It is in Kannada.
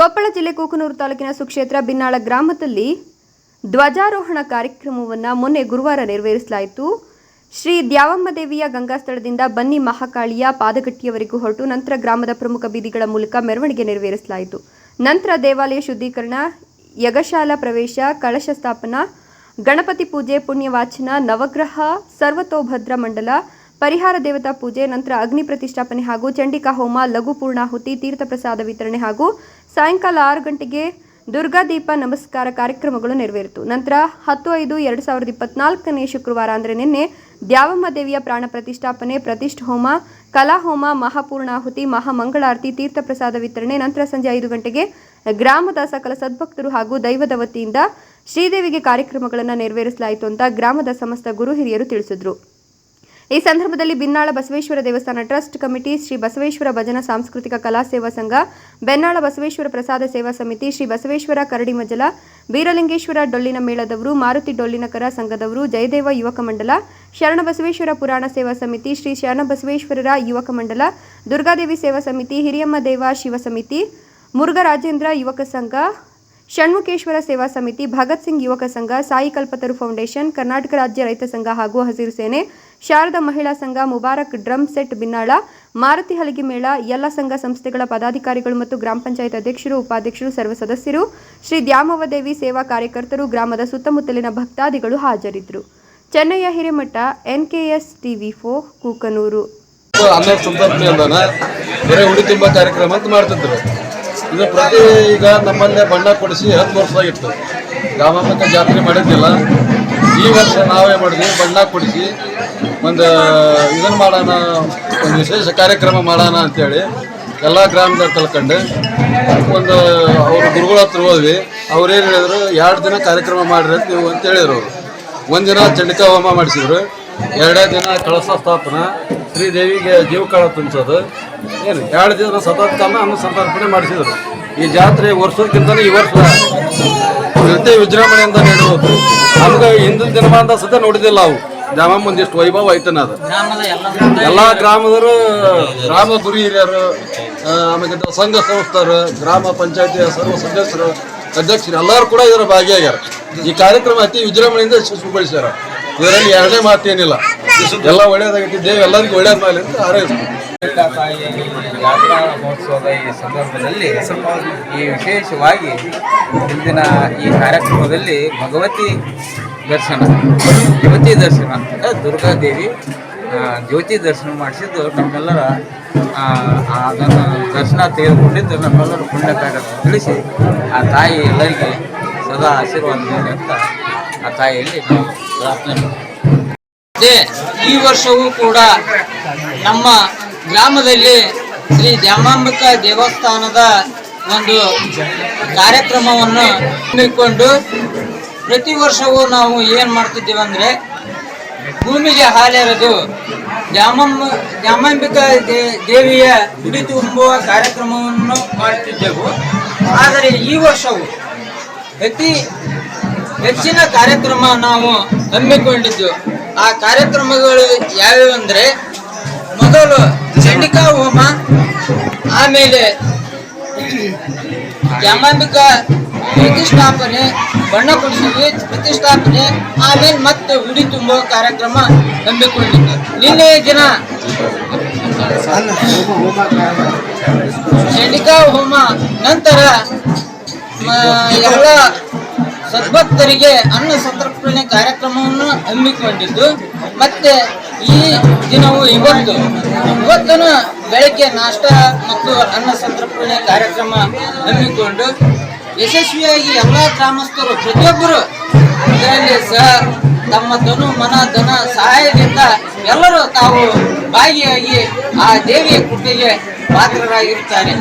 ಕೊಪ್ಪಳ ಜಿಲ್ಲೆ ಕೂಕನೂರು ತಾಲೂಕಿನ ಸುಕ್ಷೇತ್ರ ಬಿನ್ನಾಳ ಗ್ರಾಮದಲ್ಲಿ ಧ್ವಜಾರೋಹಣ ಕಾರ್ಯಕ್ರಮವನ್ನು ಮೊನ್ನೆ ಗುರುವಾರ ನೆರವೇರಿಸಲಾಯಿತು. ಶ್ರೀ ದ್ಯಾವಮ್ಮ ದೇವಿಯ ಗಂಗಾಸ್ಥಳದಿಂದ ಬನ್ನಿ ಮಹಾಕಾಳಿಯ ಪಾದಗಟ್ಟಿಯವರೆಗೂ ಹೊರಟು ನಂತರ ಗ್ರಾಮದ ಪ್ರಮುಖ ಬೀದಿಗಳ ಮೂಲಕ ಮೆರವಣಿಗೆ ನೆರವೇರಿಸಲಾಯಿತು. ನಂತರ ದೇವಾಲಯ ಶುದ್ಧೀಕರಣ, ಯಗಶಾಲಾ ಪ್ರವೇಶ ಕಳಶ ಸ್ಥಾಪನಾ, ಗಣಪತಿ ಪೂಜೆ, ಪುಣ್ಯವಾಚನ, ನವಗ್ರಹ, ಸರ್ವತೋಭದ್ರ ಮಂಡಲ, ಪರಿಹಾರ ದೇವತಾ ಪೂಜೆ, ನಂತರ ಅಗ್ನಿ ಪ್ರತಿಷ್ಠಾಪನೆ ಹಾಗೂ ಚಂಡಿಕಾ ಹೋಮ ಲಘು ಪೂರ್ಣಾಹುತಿ, ತೀರ್ಥ ಪ್ರಸಾದ ವಿತರಣೆ ಹಾಗೂ ಸಾಯಂಕಾಲ ಆರು ಗಂಟೆಗೆ ದುರ್ಗಾದೀಪ ನಮಸ್ಕಾರ ಕಾರ್ಯಕ್ರಮಗಳು ನೆರವೇರಿತು. ನಂತರ ಹತ್ತು ಐದು ಎರಡು ಸಾವಿರದ ಇಪ್ಪತ್ನಾಲ್ಕನೇ ಶುಕ್ರವಾರ ಅಂದರೆ ನಿನ್ನೆ ದ್ಯಾವಮ್ಮ ದೇವಿಯ ಪ್ರಾಣ ಪ್ರತಿಷ್ಠಾಪನೆ, ಪ್ರತಿಷ್ಠ ಹೋಮ ಕಲಾಹೋಮ ಮಹಾಪೂರ್ಣಾಹುತಿ, ಮಹಾಮಂಗಳಾರತಿ ತೀರ್ಥ ಪ್ರಸಾದ ವಿತರಣೆ, ನಂತರ ಸಂಜೆ ಐದು ಗಂಟೆಗೆ ಗ್ರಾಮದ ಸಕಲ ಸದ್ಭಕ್ತರು ಹಾಗೂ ದೈವದ ವತಿಯಿಂದ ಶ್ರೀದೇವಿಗೆ ಕಾರ್ಯಕ್ರಮಗಳನ್ನು ನೆರವೇರಿಸಲಾಯಿತು ಅಂತ ಗ್ರಾಮದ ಸಮಸ್ತ ಗುರು ಹಿರಿಯರು ತಿಳಿಸಿದರು. ಈ ಸಂದರ್ಭದಲ್ಲಿ ಬಿನ್ನಾಳ ಬಸವೇಶ್ವರ ದೇವಸ್ಥಾನ ಟ್ರಸ್ಟ್ ಕಮಿಟಿ ಶ್ರೀ ಬಸವೇಶ್ವರ ಭಜನಾ ಸಾಂಸ್ಕೃತಿಕ ಕಲಾ ಸೇವಾ ಸಂಘ ಬೆನ್ನಾಳ ಬಸವೇಶ್ವರ ಪ್ರಸಾದ ಸೇವಾ ಸಮಿತಿ, ಶ್ರೀ ಬಸವೇಶ್ವರ ಕರಡಿಮಜಲ ಬೀರಲಿಂಗೇಶ್ವರ ಡೊಳ್ಳಿನ ಮೇಳದವರು, ಮಾರುತಿ ಡೊಳ್ಳಿನಕರ ಸಂಘದವರು, ಜಯದೇವ ಯುವಕ ಮಂಡಲ ಶರಣಬಸವೇಶ್ವರ ಪುರಾಣ ಸೇವಾ ಸಮಿತಿ, ಶ್ರೀ ಶರಣಬಸವೇಶ್ವರರ ಯುವಕ ಮಂಡಲ, ದುರ್ಗಾದೇವಿ ಸೇವಾ ಸಮಿತಿ, ಹಿರಿಯಮ್ಮ ದೇವ ಶಿವ ಸಮಿತಿ, ಮುರುಘರಾಜೇಂದ್ರ ಯುವಕ ಸಂಘ, ಷಣ್ಮುಖೇಶ್ವರ ಸೇವಾ ಸಮಿತಿ, ಭಗತ್ ಸಿಂಗ್ ಯುವಕ ಸಂಘ ಸಾಯಿ ಕಲ್ಪತರು ಫೌಂಡೇಶನ್, ಕರ್ನಾಟಕ ರಾಜ್ಯ ರೈತ ಸಂಘ ಹಾಗೂ ಹಸಿರು ಸೇನೆ ಶಾರದಾ ಮಹಿಳಾ ಸಂಘ, ಮುಬಾರಕ್ ಡ್ರಮ್ ಸೆಟ್ ಬಿನ್ನಾಳ, ಮಾರುತಿ ಹಲಗಿ ಮೇಳ, ಎಲ್ಲ ಸಂಘ ಸಂಸ್ಥೆಗಳ ಪದಾಧಿಕಾರಿಗಳು ಮತ್ತು ಗ್ರಾಮ ಪಂಚಾಯತ್ ಅಧ್ಯಕ್ಷರು, ಉಪಾಧ್ಯಕ್ಷರು, ಸರ್ವ ಸದಸ್ಯರು, ಶ್ರೀ ದ್ಯಾಮವ್ವದೇವಿ ಸೇವಾ ಕಾರ್ಯಕರ್ತರು, ಗ್ರಾಮದ ಸುತ್ತಮುತ್ತಲಿನ ಭಕ್ತಾದಿಗಳು ಹಾಜರಿದ್ದರು. ಚೆನ್ನಯ್ಯ ಹಿರೇಮಠ, ಎನ್ಕೆಎಸ್ ಟಿವಿ ಫೋ ಕೂಕನೂರು. ಹನ್ನೆರಡು ಕಾರ್ಯಕ್ರಮ ಅಂತ ಮಾಡ್ತಿದ್ರು. ಇದು ಪ್ರತಿ ಈಗ ನಮ್ಮಲ್ಲೇ ಬಣ್ಣ ಕೊಡಿಸಿ ಹತ್ತು ವರ್ಷ ಆಗಿತ್ತು. ಗ್ರಾಮಾಂತರ ಜಾತ್ರೆ ಮಾಡಿದ್ದಿಲ್ಲ. ಈ ವರ್ಷ ನಾವೇ ಮಾಡಿದ್ವಿ, ಬಣ್ಣ ಕೊಡಿಸಿ. ಒಂದು ಇದನ್ನು ಮಾಡೋಣ, ಒಂದು ವಿಶೇಷ ಕಾರ್ಯಕ್ರಮ ಮಾಡೋಣ ಅಂತೇಳಿ ಎಲ್ಲ ಗ್ರಾಮದ ಕಲ್ಕೊಂಡು ಒಂದು ಅವ್ರ ಗುರುಗಳ ಹತ್ರ ಹೋದ್ವಿ. ಅವ್ರೇನು ಹೇಳಿದ್ರು, ಎರಡು ದಿನ ಕಾರ್ಯಕ್ರಮ ಮಾಡಿರಿ ಅಂತ ನೀವು ಅಂತ ಅವರು. ಒಂದಿನ ಚಂಡಿಕಾ ಹೋಮ ಮಾಡಿಸಿದ್ರು. ಎರಡೇ ದಿನ ಕಳಸ ಸ್ಥಾಪನ. ಶ್ರೀದೇವಿಗೆ ಜೀವಕಾಳ ತುಂಬಿಸೋದು. ಏನು, ಎರಡು ದಿನ ಸತತಕಾಲ ಅನ್ನ ಸಂತರ್ಪಣೆ ಮಾಡಿಸಿದ್ರು. ಈ ಜಾತ್ರೆ ವರ್ಷಕ್ಕಿಂತ ಈ ವರ್ಷ ಜೊತೆ ವಿಜೃಂಭಣೆಯಿಂದ ನಡೆಯೋದು ನಮ್ಗೆ ಹಿಂದಿನ ದಿನಮಾನ ಸತ ನೋಡಿದಿಲ್ಲ ಅವು ಜಾಮ ಒಂದಿಷ್ಟು ವೈಭವ ಐತನ ಅದು. ಎಲ್ಲ ಗ್ರಾಮದವರು ಗ್ರಾಮ ಗುರಿ ಹಿರಿಯರು ಆಮೇಲೆ ಸಂಘ ಸಂಸ್ಥರು ಗ್ರಾಮ ಪಂಚಾಯತಿಯ ಸರ್ವ ಸದಸ್ಯರು ಅಧ್ಯಕ್ಷರು ಎಲ್ಲರೂ ಕೂಡ ಇದರ ಭಾಗಿಯಾಗ್ಯಾರ. ಈ ಕಾರ್ಯಕ್ರಮ ಅತಿ ವಿಜೃಂಭಣೆಯಿಂದ ಯಶಸ್ವಿಗೊಳಿಸ್ಯಾರ ಇದರಲ್ಲಿ ಎರಡನೇ ಮಾತೇನಿಲ್ಲ. ಎಲ್ಲ ಒಳ್ಳೇದಾಗೈತಿ ದೇವ್ ಎಲ್ಲರಿಗೂ ಒಳ್ಳೇದು ಮೇಲೆ ಅಂತ ಜಾತ್ರಾ ಮಹೋತ್ಸವದ ಈ ಸಂದರ್ಭದಲ್ಲಿ ಈ ವಿಶೇಷವಾಗಿ ಇಂದಿನ ಈ ಕಾರ್ಯಕ್ರಮದಲ್ಲಿ ಭಗವತಿ ದರ್ಶನ. ಜ್ಯೋತಿ ದರ್ಶನ ಅಂತಂದ್ರೆ ದುರ್ಗಾದೇವಿ ಜ್ಯೋತಿ ದರ್ಶನ ಮಾಡಿಸಿದ್ದು ನಮ್ಮೆಲ್ಲರ ಅದನ್ನು ದರ್ಶನ ತೆಗೆದುಕೊಂಡಿದ್ದು ನಮ್ಮೆಲ್ಲರೂ ಪುಣ್ಯ ಕಾರ್ಯ ತಿಳಿಸಿ ಆ ತಾಯಿ ಎಲ್ಲರಿಗೆ ಸದಾ ಆಶೀರ್ವಾದ ನೀಡಿ ಅಂತ ಆ ತಾಯಿಯಲ್ಲಿ ನಾವು ಪ್ರಾರ್ಥನೆ ಮಾಡಿ ಈ ವರ್ಷವೂ ಕೂಡ ನಮ್ಮ ಗ್ರಾಮದಲ್ಲಿ ಶ್ರೀ ಜಾಮಾಂಬಿಕ ದೇವಸ್ಥಾನದ ಒಂದು ಕಾರ್ಯಕ್ರಮವನ್ನು ಹಮ್ಮಿಕೊಂಡು ಪ್ರತಿ ವರ್ಷವೂ ನಾವು ಏನು ಮಾಡ್ತಿದ್ದೇವೆ ಅಂದರೆ ಭೂಮಿಗೆ ಹಾಲೆರೆದು. ದ್ಯಾಮಮ್ಮ ದ್ಯಾಮಾಂಬಿಕಾ ದೇವಿಯ ಗುಡಿ ತುಂಬುವ ಕಾರ್ಯಕ್ರಮವನ್ನು ಮಾಡುತ್ತಿದ್ದೆವು ಆದರೆ ಈ ವರ್ಷವು ಅತಿ ಹೆಚ್ಚಿನ ಕಾರ್ಯಕ್ರಮ ನಾವು ಹಮ್ಮಿಕೊಂಡಿದ್ದೆವು ಆ ಕಾರ್ಯಕ್ರಮಗಳು ಯಾವ್ಯಾವು ಅಂದರೆ ಮೊದಲು ಚಂಡಿಕಾ ಹೋಮ, ಆಮೇಲೆ ದ್ಯಾಮಾಂಬಿಕಾ ಪ್ರತಿಷ್ಠಾಪನೆ ಬಣ್ಣ ಕೊಡಿಸಿದ್ವಿ ಪ್ರತಿಷ್ಠಾಪನೆ, ಆಮೇಲೆ ಮತ್ತೆ ಉಡಿ ತುಂಬೋ ಕಾರ್ಯಕ್ರಮ ಹಮ್ಮಿಕೊಂಡಿದ್ದು. ನಿನ್ನೆ ದಿನ ಚಂಡಿಕಾ ಹೋಮ ನಂತರ ಎಲ್ಲ ಸದ್ಭಕ್ತರಿಗೆ ಅನ್ನ ಸಂತರ್ಪಣೆ ಕಾರ್ಯಕ್ರಮವನ್ನು ಹಮ್ಮಿಕೊಂಡಿದ್ದು. ಮತ್ತೆ ಈ ದಿನವು ಇವತ್ತು, ಇವತ್ತನ ಬೆಳಗ್ಗೆ ನಾಷ್ಟ ಮತ್ತು ಅನ್ನ ಸಂತರ್ಪಣೆ ಕಾರ್ಯಕ್ರಮ ಹಮ್ಮಿಕೊಂಡು ಯಶಸ್ವಿಯಾಗಿ ಎಲ್ಲ ಗ್ರಾಮಸ್ಥರು, ಪ್ರತಿಯೊಬ್ಬರು ಇದರಲ್ಲಿ ಸಹ ತಮ್ಮ ತನು ಮನ, ಧನ ಸಹಾಯದಿಂದ ಎಲ್ಲರೂ ತಾವು ಭಾಗಿಯಾಗಿ ಆ ದೇವಿಯ ಕೃಪೆಗೆ ಪಾತ್ರರಾಗಿರುತ್ತಾರೆ.